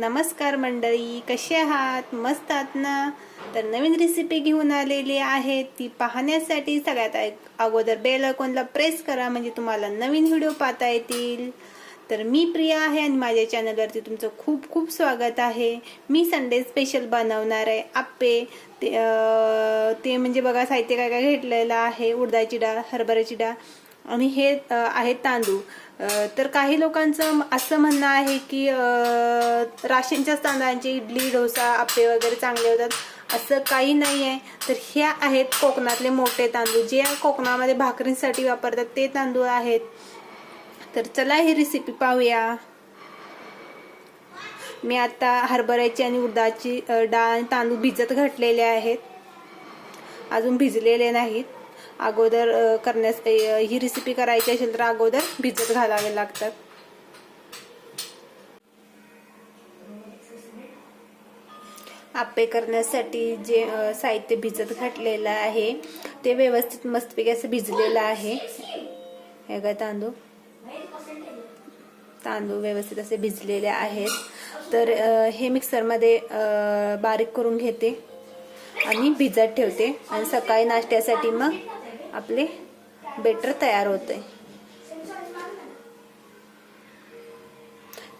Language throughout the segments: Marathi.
नमस्कार मंडळी कसे आहात? मस्त आहात ना? तर नवीन रेसिपी घेऊन आलेली आहे. ती पाहण्यासाठी सगळ्यात अगोदर बेल आयकॉनला प्रेस करा म्हणजे तुम्हाला नवीन व्हिडिओ पाहता येतील. तर मी प्रिया आहे आणि माझ्या चॅनलवरती तुमचं खूप खूप स्वागत आहे. मी संडे स्पेशल बनवणार आहे. आप्पे ते ते म्हणजे बघा साहित्य काय काय घेतलेलं आहे. उडदाची डाळ हरभऱ्याची डाळ. आणि हे आहे आहेत तांदूळ तर काही लोकांचं असं म्हणणं आहे की अ, राशनच्याच इडली डोसा आपे वगैरे चांगले होतात असं काही नाही आहे. तर हे आहेत कोकणातले मोठे तांदूळ. जे कोकणामध्ये भाकरींसाठी वापरतात ते तांदूळ आहेत. तर चला ही रेसिपी पाहूया. मी आता हरभऱ्याची आणि उडदाची डाळ आणि तांदूळ भिजत घातलेले आहेत. अजून भिजलेले नाहीत. अगोदर करण्यास ही रेसिपी करायची असेल तर अगोदर भिजत घालावे लागतात. आप्पे करण्यासाठी जे साहित्य भिजत घातलेलं आहे ते व्यवस्थित मस्तपैकी असं भिजलेलं आहे. हे का तांदूळ. तांदूळ व्यवस्थित असे भिजलेले आहेत. तर हे मिक्सरमध्ये बारीक करून घेते आणि भिजत ठेवते. आणि सकाळी नाश्त्यासाठी मग आपले बेटर तयार होते.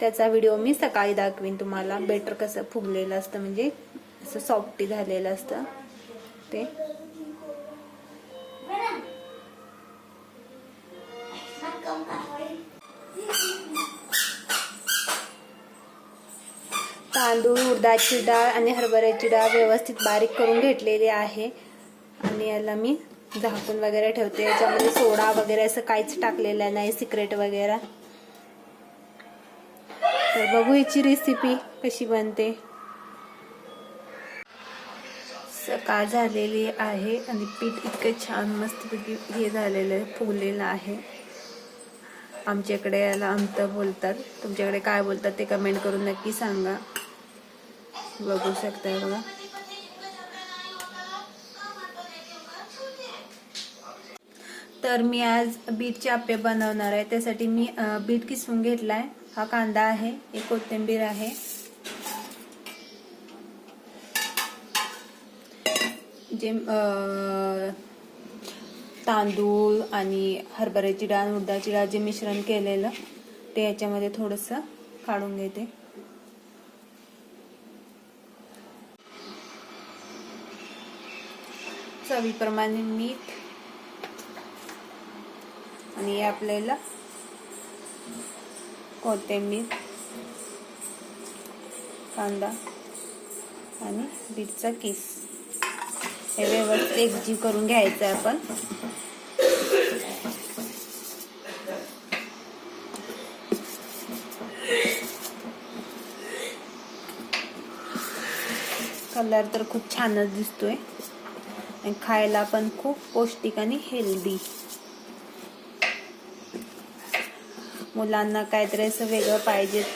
त्याचा व्हिडिओ मी सकाळी दाखवीन तुम्हाला. बेटर कसं फुगलेलं असतं म्हणजे असं सॉफ्टी झालेलं असतं. ते. तांदूळ उडदाची डाळ आणि हरभऱ्याची डाळ व्यवस्थित बारीक करून घेतलेली आहे. आणि याला मी झाकून वगैरे ठेवते. याच्यामध्ये सोडा वगैरे असं काहीच टाकलेलं नाही सिक्रेट वगैरे. तर बघू याची रेसिपी कशी बनते. सकाळ झालेली आहे आणि पीठ इतकं छान मस्तपैकी हे झालेलं आहे फुगलेलं आहे. आमच्याकडे याला अंत बोलतात. तुमच्याकडे काय बोलतात ते कमेंट करून नक्की सांगा. बघू शकता बघा. तर मी आज बीटचे आप्पे बनवणार आहे. त्यासाठी मी बीट किसून घेतलाय. हा कांदा आहे. एक कोथिंबीर आहे. जे तांदूळ आणि हरभऱ्याची डाळ उडदाची डाळ जे मिश्रण केलेलं ते याच्यामध्ये थोडंसं काढून घेते. चवीप्रमाणे मीठ आणि आपल्याला कोथिंबीर कांदा आणि बीटचा किस. हे व्यवस्थित एकजीव करून घ्यायचं आहे आपण. कलर तर खूप छानच दिसतोय. आणि खायला पण खूप पौष्टिक आणि हेल्दी. मुलांना काहीतरी असं वेगळं पाहिजेच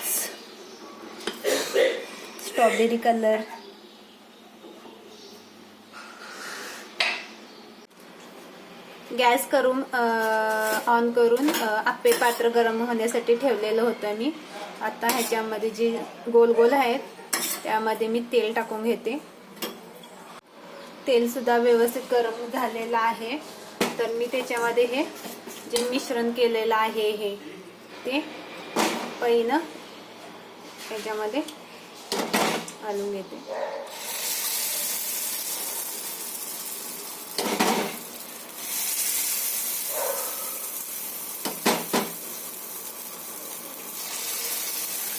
स्ट्रॉबेरी कलर गॅस करून ऑन करून आपे आप्पे पात्र गरम होण्यासाठी ठेवलेलं होतं मी. आता ह्याच्यामध्ये जे गोल गोल आहेत त्यामध्ये मी तेल टाकून घेते. तेल सुद्धा व्यवस्थित गरम झालेलं आहे. तर मी त्याच्यामध्ये हे जे मिश्रण केलेलं आहे हे ते पहिलं त्याच्यामध्ये घालून घेते.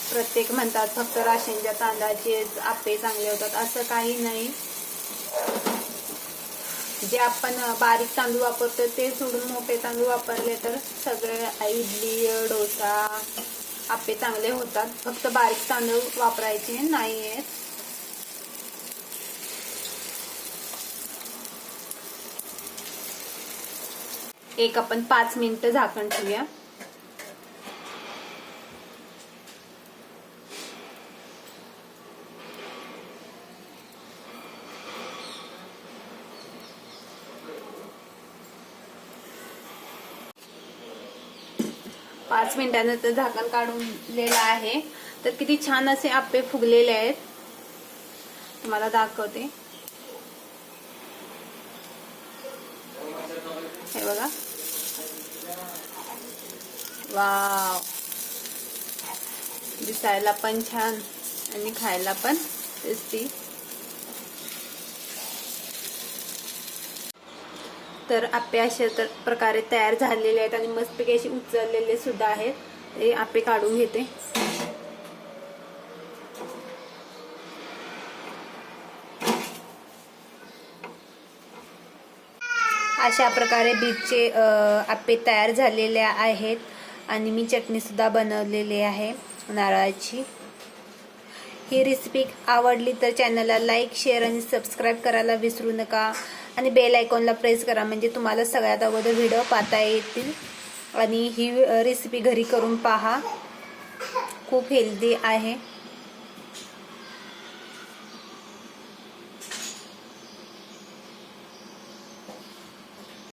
प्रत्येक म्हणतात फक्त राशनच्या तांदळाचे आपे चांगले होतात असं काही नाही. जे आपण बारीक तांदूळ वापरतो ते सोडून मोठे तांदूळ वापरले तर सगळे इडली डोसा आपे चांगले होतात. फक्त बारीक तांदूळ वापरायचे नाही आहेत एक आपण पाच मिनिटं झाकण ठेवूया. पाच मिनिटानंतर झाकण काढूनलेलं आहे. तर किती छान असे आप्पे फुगलेले आहेत. तुम्हाला दाखवते. हे बघा. वाव. दिसायला पण छान आणि खायला पण टेस्टी तर आपे अशा तर प्रकारे तयार झालेले आहेत आणि मस्तपैकी अशी उचललेले सुद्धा आहेत. हे आपे काढून घेते. अशा प्रकारे बीटचे आपे आप्पे तयार झालेले आहेत आणि मी चटणी सुद्धा बनवलेली आहे नारळाची. ही रेसिपी आवडली तर चॅनलला लाईक शेअर आणि सबस्क्राईब करायला विसरू नका. आणि बेल आयकॉनला प्रेस करा. म्हणजे तुम्हाला सगळ्यात अगोदर व्हिडिओ पाहता येतील. आणि ही रेसिपी घरी करून पहा. खूप हेल्दी आहे.